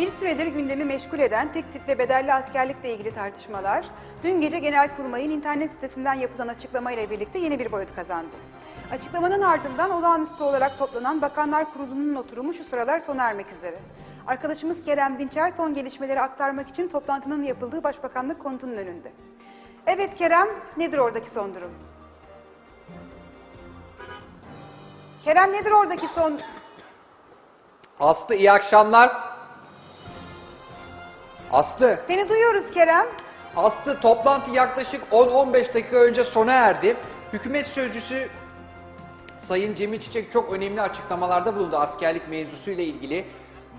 Bir süredir gündemi meşgul eden tek tip ve bedelli askerlikle ilgili tartışmalar, dün gece Genelkurmay'ın internet sitesinden yapılan açıklamayla birlikte yeni bir boyut kazandı. Açıklamanın ardından olağanüstü olarak toplanan Bakanlar Kurulu'nun oturumu şu sıralar sona ermek üzere. Arkadaşımız Kerem Dinçer son gelişmeleri aktarmak için toplantının yapıldığı Başbakanlık konutunun önünde. Evet Kerem, nedir oradaki son durum? Kerem nedir oradaki son... Aslı iyi akşamlar. Aslı, Seni duyuyoruz Kerem. Aslı toplantı yaklaşık 10-15 dakika önce sona erdi. Hükümet sözcüsü Sayın Cemil Çiçek çok önemli açıklamalarda bulundu askerlik mevzusuyla ilgili.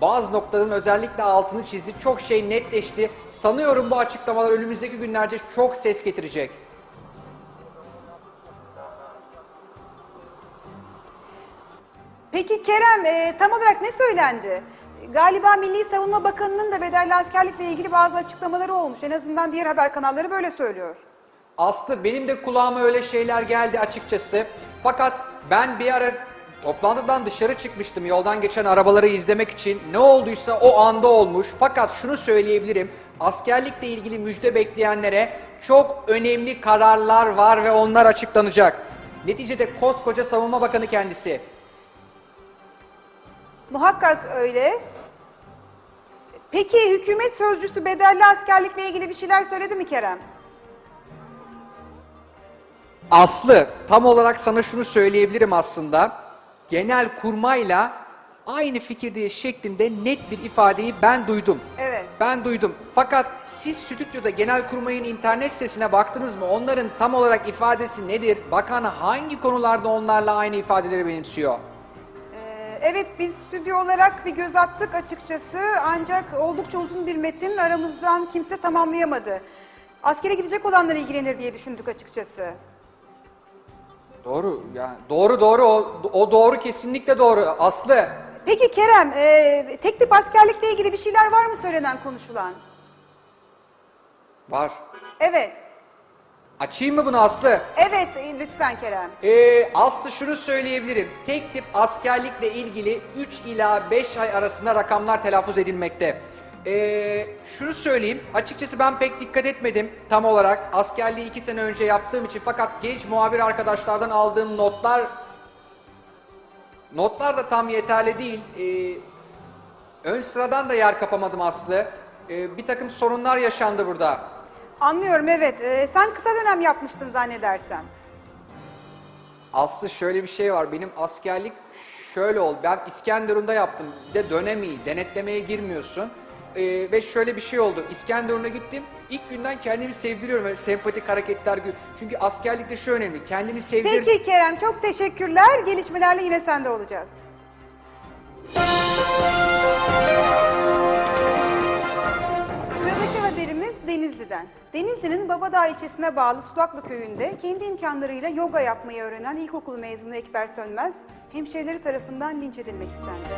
Bazı noktaların özellikle altını çizdi. Çok şey netleşti. Sanıyorum bu açıklamalar önümüzdeki günlerde çok ses getirecek. Peki Kerem e, tam olarak ne söylendi? Galiba Milli Savunma Bakanı'nın da bedelli askerlikle ilgili bazı açıklamaları olmuş. En azından diğer haber kanalları böyle söylüyor. Aslı benim de kulağıma öyle şeyler geldi açıkçası. Fakat ben bir ara toplantıdan dışarı çıkmıştım yoldan geçen arabaları izlemek için. Ne olduysa o anda olmuş. Fakat şunu söyleyebilirim. Askerlikle ilgili müjde bekleyenlere çok önemli kararlar var ve onlar açıklanacak. Neticede koskoca savunma bakanı kendisi. Muhakkak öyle. Peki hükümet sözcüsü bedelli askerlikle ilgili bir şeyler söyledi mi Kerem? Aslı tam olarak sana şunu söyleyebilirim aslında. Genel kurmayla aynı fikirdeyiz şeklinde net bir ifadeyi ben duydum. Evet. Ben duydum. Fakat siz stüdyoda genel kurmayın internet sitesine baktınız mı? Onların tam olarak ifadesi nedir? Bakan hangi konularda onlarla aynı ifadeleri benimsiyor? Evet biz stüdyo olarak bir göz attık açıkçası ancak oldukça uzun bir metin aramızdan kimse tamamlayamadı. Askere gidecek olanlar ilgilenir diye düşündük açıkçası. Doğru yani doğru doğru o, o doğru kesinlikle doğru Aslı. Peki Kerem, e, tek tip askerlikle ilgili bir şeyler var mı söylenen, konuşulan? Var. Evet, Açayım mı bunu Aslı? evet e, lütfen Kerem. Ee, Aslı şunu söyleyebilirim. Tek tip askerlikle ilgili 3 ila 5 ay arasında rakamlar telaffuz edilmekte. Ee, şunu söyleyeyim. Açıkçası ben pek dikkat etmedim tam olarak. Askerliği 2 sene önce yaptığım için. Fakat genç muhabir arkadaşlardan aldığım notlar... Notlar da tam yeterli değil. Ee, ön sıradan da yer kapamadım Aslı. Ee, bir takım sorunlar yaşandı burada. Anlıyorum evet. E, sen kısa dönem yapmıştın zannedersem. Aslı şöyle bir şey var. Benim askerlik şöyle oldu. Ben İskenderun'da yaptım. Bir de dönemi, denetlemeye girmiyorsun. Ee, ve şöyle bir şey oldu. İskenderun'a gittim. İlk günden kendimi sevdiriyorum. Böyle sempatik hareketler. gö- Çünkü askerlikte şu önemli. Kendini sevdir. Peki Kerem çok teşekkürler. Gelişmelerle yine sende olacağız. Denizli'nin Babadağ ilçesine bağlı Sulaklı köyünde kendi imkanlarıyla yoga yapmayı öğrenen ilkokul mezunu Ekber Sönmez, hemşerileri tarafından linç edilmek istendi.